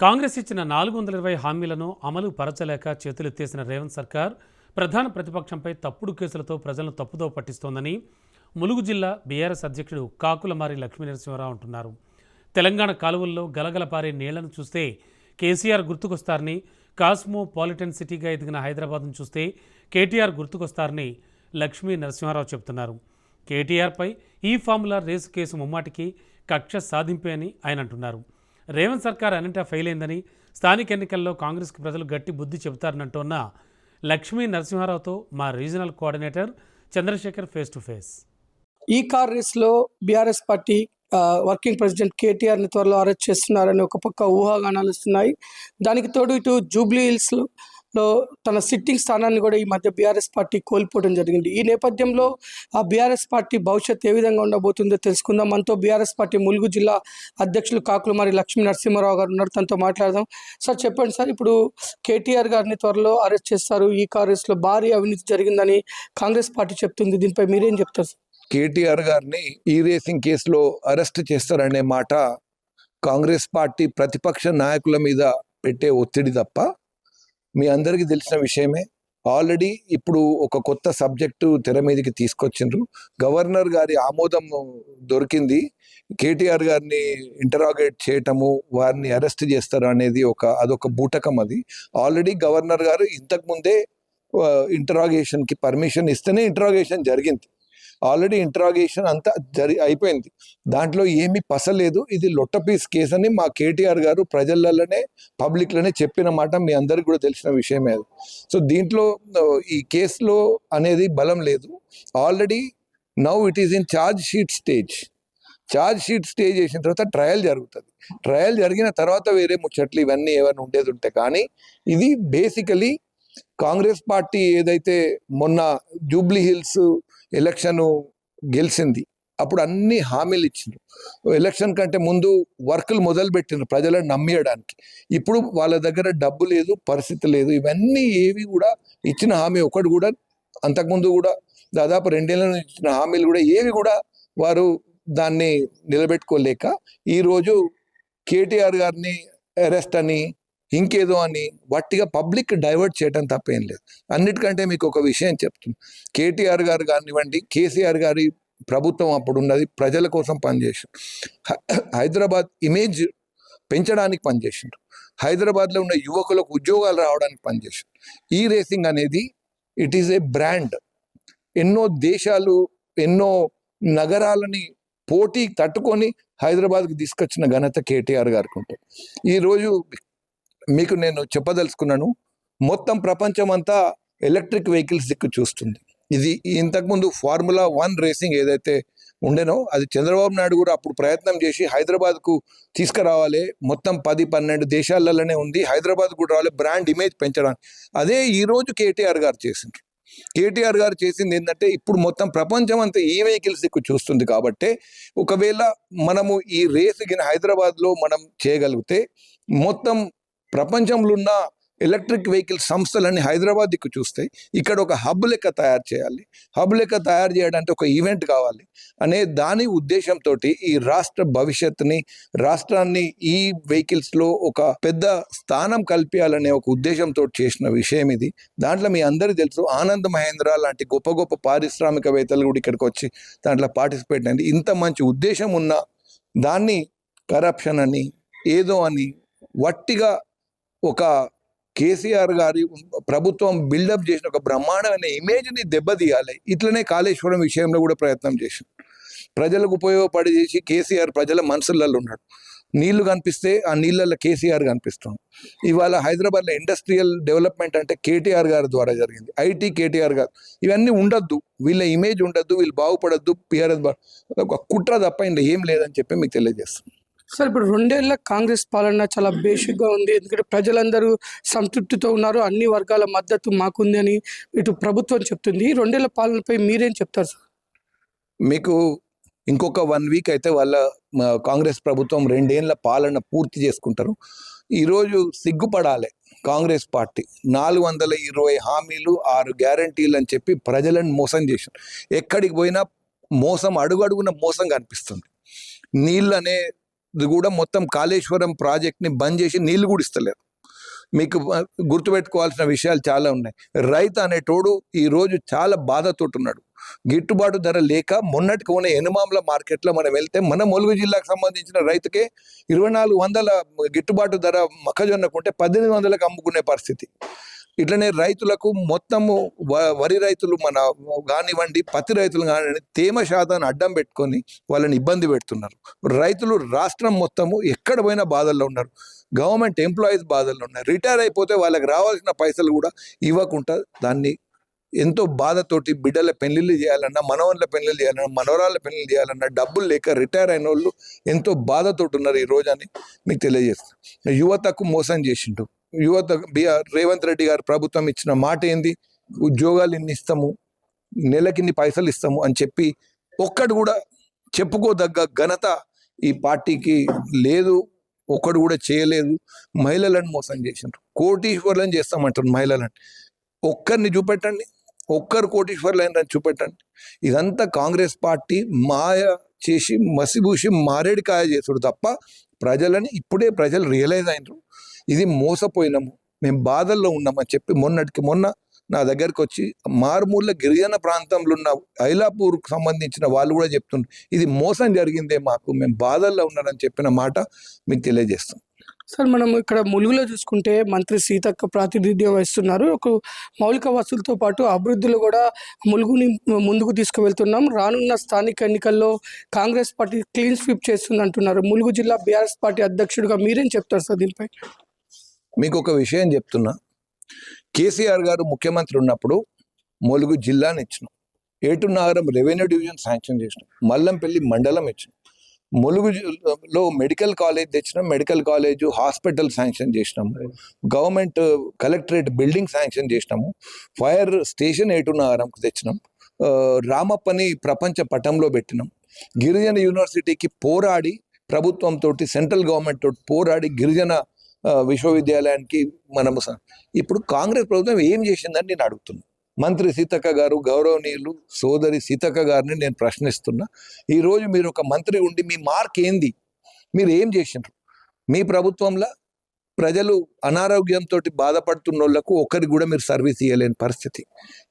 కాంగ్రెస్ ఇచ్చిన నాలుగు వందల ఇరవై హామీలను అమలు పరచలేక చేతులెత్తేసిన రేవంత్ సర్కార్ ప్రధాన ప్రతిపక్షంపై తప్పుడు కేసులతో ప్రజలను తప్పుదో పట్టిస్తోందని ములుగు జిల్లా బీఆర్ఎస్ అధ్యక్షుడు కాకులమారి లక్ష్మీనరసింహారావు అంటున్నారు. తెలంగాణ కాలువల్లో గలగలపారే నీళ్ళను చూస్తే కేసీఆర్ గుర్తుకొస్తారని కాస్మో పాలిటన్ సిటీగా ఎదిగిన హైదరాబాద్ను చూస్తే కేటీఆర్ గుర్తుకొస్తారని లక్ష్మీ నరసింహారావు చెబుతున్నారు కేటీఆర్పై ఈ ఫార్ములా రేసు కేసు ముమ్మాటికి కక్ష సాధింపే అని ఆయన అంటున్నారు. రేవంత్ సర్కార్ అన్నింటా ఫెయిల్ అయిందని స్థానిక ఎన్నికల్లో కాంగ్రెస్కి ప్రజలు గట్టి బుద్ధి చెబుతారనంటున్న లక్ష్మీ నరసింహారావుతో మా regional coordinator Chandrashekar face to face. ఈ కార్ రేస్లో బీఆర్ఎస్ పార్టీ వర్కింగ్ ప్రెసిడెంట్ కేటీఆర్ని త్వరలో అరెస్ట్ చేస్తున్నారని ఒక పక్క ఊహాగానాలు వస్తున్నాయి. దానికి తోడు ఇటు జూబ్లీ హిల్స్లో లో- తన సిట్టింగ్ స్థానాన్ని కూడా ఈ మధ్య బీఆర్ఎస్ పార్టీ కోల్పోవడం జరిగింది. ఈ నేపథ్యంలో ఆ బీఆర్ఎస్ పార్టీ భవిష్యత్ ఏ విధంగా ఉండబోతుందో తెలుసుకుందాం. మనతో బీఆర్ఎస్ పార్టీ ములుగు జిల్లా అధ్యక్షులు కాకులమారి లక్ష్మీ నరసింహారావు గారు ఉన్నారు. తనతో మాట్లాడదాం. సార్ చెప్పండి సార్ ఇప్పుడు కేటీఆర్ గారిని త్వరలో అరెస్ట్ చేస్తారు. ఈ కాంగ్రెస్లో భారీ అవినీతి జరిగిందని కాంగ్రెస్ పార్టీ చెప్తుంది. దీనిపై మీరేం చెప్తారు సార్? కేటీఆర్ గారిని ఈ రేసింగ్ కేసులో అరెస్ట్ చేస్తారనే మాట కాంగ్రెస్ పార్టీ ప్రతిపక్ష నాయకుల మీద పెట్టే ఒత్తిడి తప్ప మీ అందరికీ తెలిసిన విషయమే. ఆల్రెడీ ఇప్పుడు ఒక కొత్త సబ్జెక్టు తెర మీదకి తీసుకొచ్చిండ్రు. గవర్నర్ గారి ఆమోదం దొరికింది. కేటీఆర్ గారిని ఇంటరాగేట్ చేయటము వారిని అరెస్ట్ చేస్తారు అనేది ఒక అదొక బూటకం అది. ఆల్రెడీ గవర్నర్ గారు ఇంతకు ముందే పర్మిషన్ ఇస్తేనే ఇంటరాగేషన్ జరిగింది. ఆల్రెడీ ఇంటరాగేషన్ అంతా జరి అయిపోయింది. దాంట్లో ఏమీ పసలేదు. ఇది లొట్టపీస్ కేసు అని మా కేటీఆర్ గారు ప్రజలలోనే పబ్లిక్లోనే చెప్పిన మాట మీ అందరికి కూడా తెలిసిన విషయమే అది. సో దీంట్లో ఈ కేసులో అనేది బలం లేదు. Already now it is in charge sheet stage. Charge sheet stage చేసిన తర్వాత ట్రయల్ జరుగుతుంది. ట్రయల్ జరిగిన తర్వాత వేరే ముచ్చట్లు ఇవన్నీ ఏమైనా ఉండేది ఉంటే కానీ ఇది బేసికలీ కాంగ్రెస్ పార్టీ ఏదైతే మొన్న జూబ్లీ హిల్స్ ఎలక్షన్ గెలిచింది అప్పుడు అన్ని హామీలు ఇచ్చిండ్రు. ఎలక్షన్ కంటే ముందు వర్కులు మొదలు పెట్టిండ్రు ప్రజలను నమ్మియడానికి. ఇప్పుడు వాళ్ళ దగ్గర డబ్బు లేదు పరిస్థితి లేదు. ఇవన్నీ ఏవి కూడా ఇచ్చిన హామీ ఒకటి కూడా అంతకుముందు కూడా దాదాపు రెండేళ్ళ నుంచి ఇచ్చిన హామీలు కూడా ఏవి కూడా వారు దాన్ని నిలబెట్టుకోలేక ఈరోజు కేటీఆర్ గారిని అరెస్ట్ అని ఇంకేదో అని వట్టిగా పబ్లిక్ డైవర్ట్ చేయడం తప్పేం లేదు. అన్నిటికంటే మీకు ఒక విషయం చెప్తుంది కేటీఆర్ గారు కానివ్వండి కేసీఆర్ గారి ప్రభుత్వం అప్పుడు ఉన్నది ప్రజల కోసం పనిచేసారు హైదరాబాద్ ఇమేజ్ పెంచడానికి పనిచేసిండ్రు హైదరాబాద్లో ఉన్న యువకులకు ఉద్యోగాలు రావడానికి పనిచేసారు ఈ రేసింగ్ అనేది ఇట్ ఈస్ ఏ బ్రాండ్. ఎన్నో దేశాలు ఎన్నో నగరాలని పోటీ తట్టుకొని హైదరాబాద్కి తీసుకొచ్చిన ఘనత కేటీఆర్ గారికి ఉంటుంది. ఈరోజు మీకు నేను చెప్పదలుచుకున్నాను మొత్తం ప్రపంచం అంతా ఎలక్ట్రిక్ వెహికల్స్ దిక్కు చూస్తుంది. ఇది ఇంతకుముందు ఫార్ములా వన్ రేసింగ్ ఏదైతే ఉండేనో అది చంద్రబాబు నాయుడు కూడా అప్పుడు ప్రయత్నం చేసి హైదరాబాద్కు తీసుకురావాలి. మొత్తం పది పన్నెండు దేశాలలోనే ఉంది. హైదరాబాద్ కూడా రావాలి. బ్రాండ్ ఇమేజ్ పెంచడానికి. అదే ఈరోజు కేటీఆర్ గారు చేసిండ్రు. కేటీఆర్ గారు చేసింది ఏంటంటే ఇప్పుడు మొత్తం ప్రపంచం అంతా ఈ వెహికల్స్ దిక్కు చూస్తుంది కాబట్టి ఒకవేళ మనము ఈ రేసు గిన హైదరాబాద్లో మనం చేయగలిగితే మొత్తం ప్రపంచంలో ఉన్న ఎలక్ట్రిక్ వెహికల్ సంస్థలన్నీ హైదరాబాద్ దిక్కు చూస్తాయి ఇక్కడ ఒక హబ్ లెక్క తయారు చేయాలి. హబ్ లెక్క తయారు చేయడానికి ఒక ఈవెంట్ కావాలి. అనే దాని ఉద్దేశంతో ఈ రాష్ట్ర భవిష్యత్తుని రాష్ట్రాన్ని ఈ వెహికల్స్లో ఒక పెద్ద స్థానం కల్పించాలనే ఒక ఉద్దేశంతో చేసిన విషయం ఇది. దాంట్లో మీ అందరికీ తెలుసు ఆనంద్ మహేంద్ర లాంటి గొప్ప గొప్ప పారిశ్రామికవేత్తలు కూడా ఇక్కడికి వచ్చి దాంట్లో పార్టిసిపేట్ అయింది. ఇంత మంచి ఉద్దేశం ఉన్న దాన్ని కరప్షన్ అని ఏదో అని వట్టిగా ఒక కేసీఆర్ గారి ప్రభుత్వం బిల్డప్ చేసిన ఒక బ్రహ్మాండమైన ఇమేజ్ని దెబ్బతీయాలి. ఇట్లనే కాళేశ్వరం విషయంలో కూడా ప్రయత్నం చేసింది ప్రజలకు ఉపయోగపడి చేసి కేసీఆర్ ప్రజల మనసులలో ఉన్నాడు. నీళ్ళు కనిపిస్తే ఆ నీళ్ళల్లో కేసీఆర్ కనిపిస్తుంది ఇవాళ హైదరాబాద్లో ఇండస్ట్రియల్ డెవలప్మెంట్ అంటే కేటీఆర్ గారి ద్వారా జరిగింది. ఐటీ కేటీఆర్ గారు. ఇవన్నీ ఉండొద్దు. వీళ్ళ ఇమేజ్ ఉండొద్దు. వీళ్ళు బాగుపడద్దు. పిఆర్ఎస్ ఒక కుట్ర తప్ప ఇందులో ఏం లేదని చెప్పి మీకు తెలియజేస్తుంది సార్ ఇప్పుడు రెండేళ్ళ కాంగ్రెస్ పాలన చాలా బేసిక్గా ఉంది. ఎందుకంటే ప్రజలందరూ సంతృప్తితో ఉన్నారు. అన్ని వర్గాల మద్దతు మాకుంది అని ఇటు ప్రభుత్వం చెప్తుంది. రెండేళ్ళ పాలనపై మీరేం చెప్తారు సార్? మీకు ఇంకొక వన్ వీక్ అయితే వాళ్ళ కాంగ్రెస్ ప్రభుత్వం రెండేళ్ళ పాలన పూర్తి చేసుకుంటారు. ఈరోజు సిగ్గుపడాలి కాంగ్రెస్ పార్టీ. నాలుగు వందల ఇరవై హామీలు ఆరు గ్యారంటీలు అని చెప్పి ప్రజలను మోసం చేశారు. ఎక్కడికి పోయినా మోసం అడుగడుగున మోసం కనిపిస్తుంది. నీళ్ళనే కూడా మొత్తం కాళేశ్వరం ప్రాజెక్ట్ని బంద్ చేసి నీళ్ళు కూడా ఇస్తలేరు. మీకు గుర్తుపెట్టుకోవాల్సిన విషయాలు చాలా ఉన్నాయి. రైతు అనేటోడు ఈరోజు చాలా బాధతో ఉన్నాడు. గిట్టుబాటు ధర లేక మొన్నటికి ఉన్న ఎనుమాముల మార్కెట్లో మనం వెళ్తే మన ములుగు జిల్లాకు సంబంధించిన రైతుకే ఇరవై నాలుగు వందల గిట్టుబాటు ధర మొక్కజొన్నకుంటే పద్దెనిమిది వందలకు అమ్ముకునే పరిస్థితి. ఇట్లనే రైతులకు మొత్తము వ- వరి రైతులు మన కానివ్వండి పత్తి రైతులు కానివ్వండి తేమ శాతాన్ని అడ్డం పెట్టుకొని వాళ్ళని ఇబ్బంది పెడుతున్నారు. రైతులు రాష్ట్రం మొత్తము ఎక్కడ పోయినా బాధల్లో ఉన్నారు. గవర్నమెంట్ ఎంప్లాయీస్ బాధల్లో ఉన్నారు. రిటైర్ అయిపోతే వాళ్ళకి రావాల్సిన పైసలు కూడా ఇవ్వకుండా దాన్ని ఎంతో బాధతోటి బిడ్డల పెళ్ళిళ్ళు చేయాలన్నా మనవళ్ళ పెళ్ళిళ్ళు చేయాలన్నా మనవరాళ్ళ పెళ్ళిళ్ళు చేయాలన్నా డబ్బులు లేక రిటైర్ అయిన వాళ్ళు ఎంతో బాధతోటి ఉన్నారు ఈ రోజు అని మీకు తెలియజేస్తాను యువతకు మోసం చేసిండు యువత బిఆర్ రేవంత్ రెడ్డి గారు ప్రభుత్వం ఇచ్చిన మాట ఏంది? ఉద్యోగాలు ఇన్ని ఇస్తాము? నెలకిన్ని పైసలు ఇస్తాము? అని చెప్పి ఒక్కడు కూడా చెప్పుకోదగ్గ ఘనత ఈ పార్టీకి లేదు. ఒక్కడు కూడా చేయలేదు. మహిళలను మోసం చేసిండ్రు. కోటీశ్వర్లను చేస్తామంటారు మహిళలను. ఒక్కరిని చూపెట్టండి. ఒక్కరు కోటీశ్వర్లు అయినని చూపెట్టండి. ఇదంతా కాంగ్రెస్ పార్టీ మాయ చేసి మసిబూసి మారేడికాయ చేసుడు తప్ప ప్రజలని ఇప్పుడే ప్రజలు రియలైజ్ అయినారు. ఇది మోసపోయినాము. మేము బాధల్లో ఉన్నామని చెప్పి మొన్నటికి మొన్న నా దగ్గరికి వచ్చి మారుమూల గిరిజన ప్రాంతంలో ఉన్న ఐలాపూర్కు సంబంధించిన వాళ్ళు కూడా చెప్తున్నారు ఇది మోసం జరిగిందే మాకు. మేము బాధల్లో ఉన్నారని చెప్పిన మాట మీకు తెలియజేస్తాం. సార్ మనం ఇక్కడ ములుగులో చూసుకుంటే మంత్రి సీతక్క ప్రాతినిధ్యం వహిస్తున్నారు. ఒక మౌలిక వసతులతో పాటు అభివృద్ధిలో కూడా ములుగుని ముందుకు తీసుకువెళ్తున్నాం. రానున్న స్థానిక ఎన్నికల్లో కాంగ్రెస్ పార్టీ క్లీన్ స్వీప్ చేస్తుంది అంటున్నారు ములుగు జిల్లా బీఆర్ఎస్ పార్టీ అధ్యక్షుడిగా మీరేం చెప్తారు సార్ దీనిపై? మీకు ఒక విషయం చెప్తున్నా. కేసీఆర్ గారు ముఖ్యమంత్రి ఉన్నప్పుడు ములుగు జిల్లాని ఇచ్చినాం. ఏటునాగరం రెవెన్యూ డివిజన్ శాంక్షన్ చేసినాం. మల్లంపల్లి మండలం ఇచ్చినాం. ములుగు జిల్లాలో మెడికల్ కాలేజ్ తెచ్చినాం. మెడికల్ కాలేజ్ హాస్పిటల్ శాంక్షన్ చేసినాము గవర్నమెంట్ కలెక్టరేట్ బిల్డింగ్ శాంక్షన్ చేసినాము. ఫైర్ స్టేషన్ ఏటునాగరంకు తెచ్చినాం. రామప్పని ప్రపంచ పటంలో పెట్టినాం. గిరిజన యూనివర్సిటీకి పోరాడి ప్రభుత్వంతో సెంట్రల్ గవర్నమెంట్ తోటి పోరాడి గిరిజన విశ్వవిద్యాలయానికి మనము ఇప్పుడు కాంగ్రెస్ ప్రభుత్వం ఏం చేసిందని నేను అడుగుతున్నా. మంత్రి సీతక్క గారు గౌరవనీయులు సోదరి సీతక్క గారిని నేను ప్రశ్నిస్తున్నా. ఈరోజు మీరు ఒక మంత్రి ఉండి మీ మార్క్ ఏంది? మీరు ఏం చేసినారు మీ ప్రభుత్వంలో ప్రజలు అనారోగ్యంతో బాధపడుతున్న వాళ్ళకు ఒక్కరికి కూడా మీరు సర్వీస్ ఇవ్వలేని పరిస్థితి.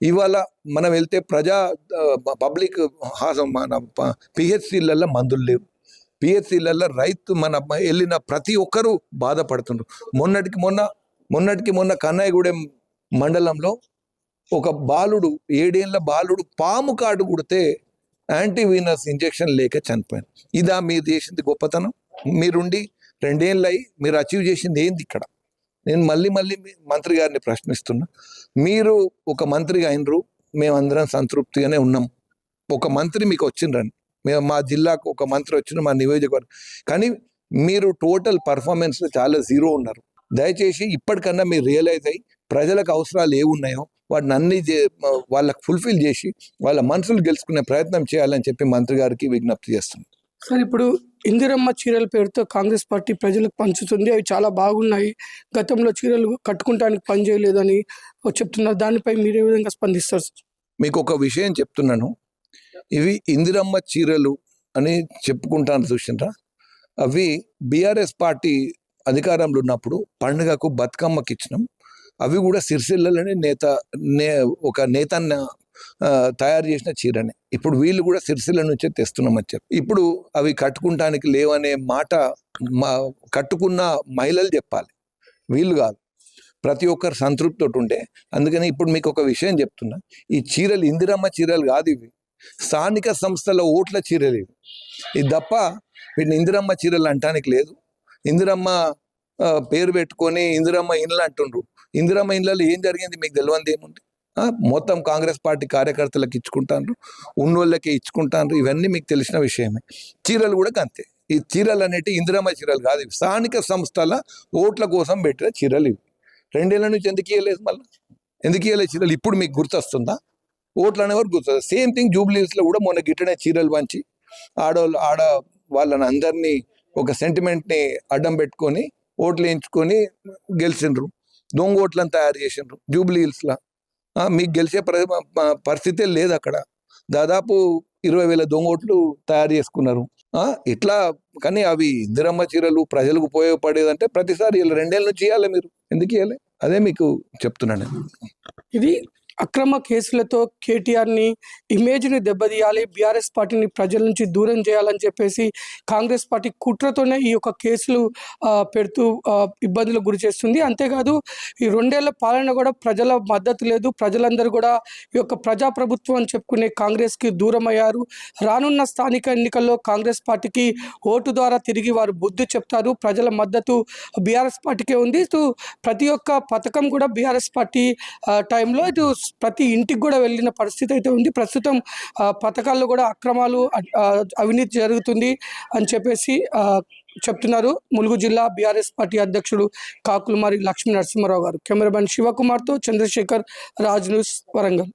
ఇవాళ మనం వెళ్తే ప్రజా పబ్లిక్ మన పిహెచ్సిలలో మందులు లేవు. పిఎస్సీలలో రైతు మన వెళ్ళిన ప్రతి ఒక్కరూ బాధపడుతుండ్రు. మొన్నటికి మొన్న మొన్నటికి మొన్న కన్నయ్యగూడెం మండలంలో ఒక బాలుడు ఏడేళ్ళ బాలుడు పాము కాటు కుడితే యాంటీవీనస్ ఇంజెక్షన్ లేక చనిపోయాను ఇదా మీరు చేసింది గొప్పతనం? మీరుండి రెండేళ్ళు అయి మీరు అచీవ్ చేసింది ఏంది ఇక్కడ? నేను మళ్ళీ మళ్ళీ మీ మంత్రి గారిని ప్రశ్నిస్తున్నా. మీరు ఒక మంత్రిగా అయినరు మేమందరం సంతృప్తిగానే ఉన్నాం. ఒక మంత్రి మీకు వచ్చిండ్రని. మేము మా జిల్లాకు ఒక మంత్రి వచ్చిన మా నియోజకవర్గం కానీ మీరు టోటల్ పర్ఫార్మెన్స్లో చాలా జీరో ఉన్నారు. దయచేసి ఇప్పటికన్నా మీరు రియలైజ్ అయ్యి ప్రజలకు అవసరాలు ఏమున్నాయో వాటిని అన్ని వాళ్ళకి ఫుల్ఫిల్ చేసి వాళ్ళ మనసులు గెలుచుకునే ప్రయత్నం చేయాలని చెప్పి మంత్రి గారికి విజ్ఞప్తి చేస్తున్నాం. సార్ ఇప్పుడు ఇందిరమ్మ చీరల పేరుతో కాంగ్రెస్ పార్టీ ప్రజలకు పంచుతుంది. అవి చాలా బాగున్నాయి. గతంలో చీరలు కట్టుకుంటానికి పనిచేయలేదని చెప్తున్నారు. దానిపై మీరు ఏ విధంగా స్పందిస్తారు సార్? మీకు ఒక విషయం చెప్తున్నాను. ఇవి ఇందిరమ్మ చీరలు అని చెప్పుకుంటాను చూసిండ్రా? అవి బీఆర్ఎస్ పార్టీ అధికారంలో ఉన్నప్పుడు పండుగకు బతుకమ్మకి ఇచ్చినాం. అవి కూడా సిరిసిల్లలోనే నేత నే ఒక నేతన్న తయారు చేసిన చీరనే. ఇప్పుడు వీళ్ళు కూడా సిరిసిల్ల నుంచే తెస్తున్నామని చెప్పి. ఇప్పుడు అవి కట్టుకుంటానికి లేవనే మాట మా కట్టుకున్న మహిళలు చెప్పాలి. వీళ్ళు కాదు. ప్రతి ఒక్కరు సంతృప్తితో ఉండే. అందుకని ఇప్పుడు మీకు ఒక విషయం చెప్తున్నా. ఈ చీరలు ఇందిరమ్మ చీరలు కాదు ఇవి. స్థానిక సంస్థల ఓట్ల చీరలు. ఇది తప్ప వీటిని ఇందిరమ్మ చీరలు అంటానికి లేదు. ఇందిరమ్మ ఆ, పేరు పెట్టుకొని ఇందిరమ్మ ఇండ్లు అంటుండ్రు. ఇందిరమ్మ ఇండ్లలో ఏం జరిగింది మీకు తెలియంది ఏముంది? ఆ, మొత్తం కాంగ్రెస్ పార్టీ కార్యకర్తలకు ఇచ్చుకుంటాండ్రు ఉన్నోళ్ళకి ఇచ్చుకుంటాను ఇవన్నీ మీకు తెలిసిన విషయమే. చీరలు కూడా అంతే ఈ చీరలు అనేవి ఇందిరమ్మ చీరలు కాదు ఇవి. స్థానిక సంస్థల ఓట్ల కోసం పెట్టిన చీరలు ఇవి. రెండేళ్ళ నుంచి ఎందుకు ఇవ్వలేదు మళ్ళీ? ఎందుకు ఇవ్వలేదు చీరలు? ఇప్పుడు మీకు గుర్తొస్తుందా? ఓట్లు అనేవారు గుర్తుంది సేమ్ థింగ్ జూబ్లీస్లో కూడా మొన్న గిట్టనే చీరలు పంచి ఆడవాళ్ళు ఆడ వాళ్ళని అందరినీ ఒక సెంటిమెంట్ని అడ్డం పెట్టుకొని ఓట్లు వేయించుకొని గెలిచిండ్రు. దొంగ ఓట్లను తయారు చేసిండ్రు జూబ్లీ హిల్స్లో మీకు గెలిచే పరిస్థితే లేదు అక్కడ. దాదాపు ఇరవై వేల దొంగ ఓట్లు తయారు చేసుకున్నారు. ఆ, ఇట్లా కానీ అవి ఇందిరమ్మ చీరలు ప్రజలకు ఉపయోగపడేదంటే ప్రతిసారి ఇలా రెండేళ్ళ నుంచి ఇవ్వాలి మీరు. ఎందుకు ఇవ్వాలి అదే మీకు చెప్తున్నాను ఇది అక్రమ కేసులతో కేటీఆర్ని ఇమేజ్ని దెబ్బతీయాలి బీఆర్ఎస్ పార్టీని ప్రజల నుంచి దూరం చేయాలని చెప్పేసి కాంగ్రెస్ పార్టీ కుట్రతోనే ఈ యొక్క కేసులు పెడుతూ ఇబ్బందులకు గురి చేస్తుంది. అంతేకాదు ఈ రెండేళ్ళ పాలన కూడా ప్రజల మద్దతు లేదు. ప్రజలందరూ కూడా ఈ యొక్క ప్రజాప్రభుత్వం అని చెప్పుకునే కాంగ్రెస్కి దూరం అయ్యారు రానున్న స్థానిక ఎన్నికల్లో కాంగ్రెస్ పార్టీకి ఓటు ద్వారా తిరిగి వారు బుద్ధి చెప్తారు. ప్రజల మద్దతు బీఆర్ఎస్ పార్టీకే ఉంది. ఇటు ప్రతి ఒక్క పథకం కూడా బీఆర్ఎస్ పార్టీ టైంలో ఇటు ప్రతి ఇంటికి కూడా వెళ్ళిన పరిస్థితి అయితే ఉంది. ప్రస్తుతం పథకాల్లో కూడా అక్రమాలు అవినీతి జరుగుతుంది అని చెప్పేసి చెప్తున్నారు. ములుగు జిల్లా బీఆర్ఎస్ పార్టీ అధ్యక్షుడు కాకులమారి లక్ష్మీ నరసింహారావు గారు. కెమెరామెన్ శివకుమార్తో చంద్రశేఖర్ రాజ్ న్యూస్ వరంగల్.